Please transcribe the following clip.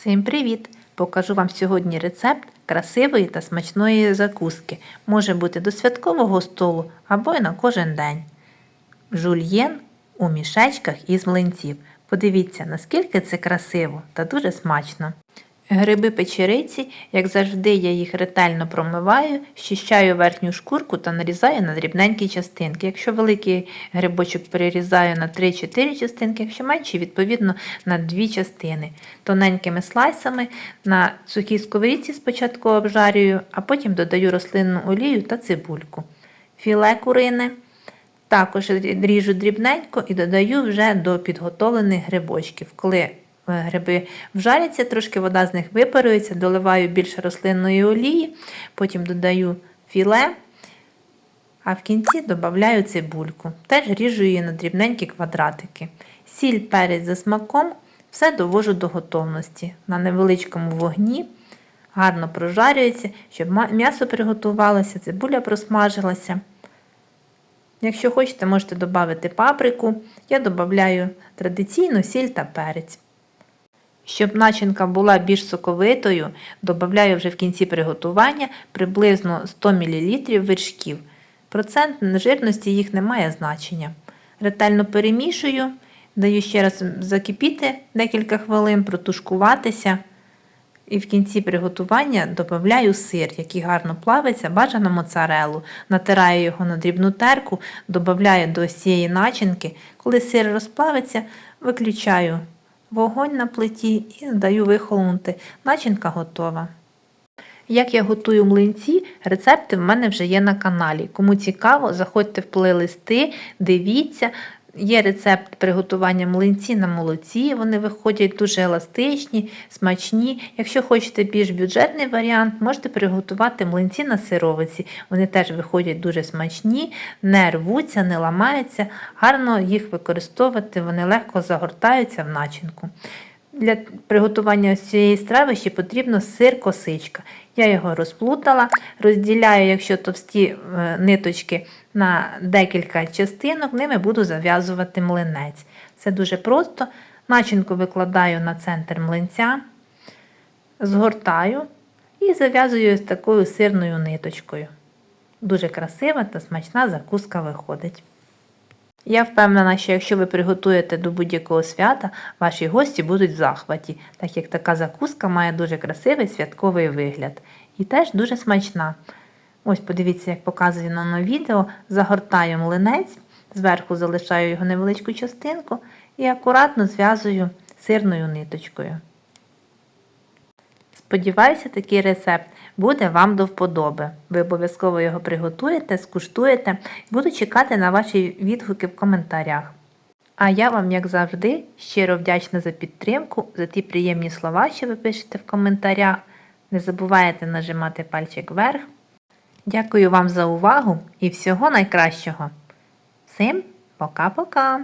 Всім привіт! Покажу вам сьогодні рецепт красивої та смачної закуски. Може бути до святкового столу або й на кожен день. Жульєн у мішечках із млинців. Подивіться, наскільки це красиво та дуже смачно. Гриби печериці, як завжди, я їх ретельно промиваю, щищаю верхню шкурку та нарізаю на дрібненькі частинки. Якщо великий грибочок перерізаю на 3-4 частинки, якщо менший, відповідно на 2 частини. Тоненькими слайсами на сухій сковорідці спочатку обжарюю, а потім додаю рослинну олію та цибульку. Філе курине. Також ріжу дрібненько і додаю вже до підготовлених грибочків. Коли гриби вжаряться, трошки вода з них випарується, доливаю більше рослинної олії, потім додаю філе, а в кінці додаю цибульку. Теж ріжу її на дрібненькі квадратики. Сіль, перець за смаком, все довожу до готовності. На невеличкому вогні гарно прожарюється, щоб м'ясо приготувалося, цибуля просмажилася. Якщо хочете, можете додати паприку. Я додаю традиційно сіль та перець. Щоб начинка була більш соковитою, додаю вже в кінці приготування приблизно 100 мл вершків. Процент жирності їх не має значення. Ретельно перемішую, даю ще раз закипіти декілька хвилин, протушкуватися. І в кінці приготування додаю сир, який гарно плавиться, бажано моцарелу. Натираю його на дрібну терку, додаю до цієї начинки. Коли сир розплавиться, виключаю вогонь на плиті і даю вихолонути. Начинка готова. Як я готую млинці, рецепти в мене вже є на каналі. Кому цікаво, заходьте в плейлисти, дивіться. Є рецепт приготування млинці на молоці, вони виходять дуже еластичні, смачні. Якщо хочете більш бюджетний варіант, можете приготувати млинці на сировиці. Вони теж виходять дуже смачні, не рвуться, не ламаються, гарно їх використовувати, вони легко загортаються в начинку. Для приготування цієї страви ще потрібно сир косичка. Я його розплутала, розділяю, якщо товсті е, ниточки на декілька частинок, ними буду зав'язувати млинець. Це дуже просто. Начинку викладаю на центр млинця, згортаю і зав'язую з такою сирною ниточкою. Дуже красива та смачна закуска виходить. Я впевнена, що якщо ви приготуєте до будь-якого свята, ваші гості будуть в захваті, так як така закуска має дуже красивий святковий вигляд і теж дуже смачна. Ось подивіться, як показує на відео, загортаю млинець, зверху залишаю його невеличку частинку і акуратно зв'язую сирною ниточкою. Сподіваюся, такий рецепт буде вам до вподоби. Ви обов'язково його приготуєте, скуштуєте буду чекати на ваші відгуки в коментарях. А я вам, як завжди, щиро вдячна за підтримку, за ті приємні слова, що ви пишете в коментарях. Не забувайте нажимати пальчик вверх. Дякую вам за увагу і всього найкращого. Всім пока-пока!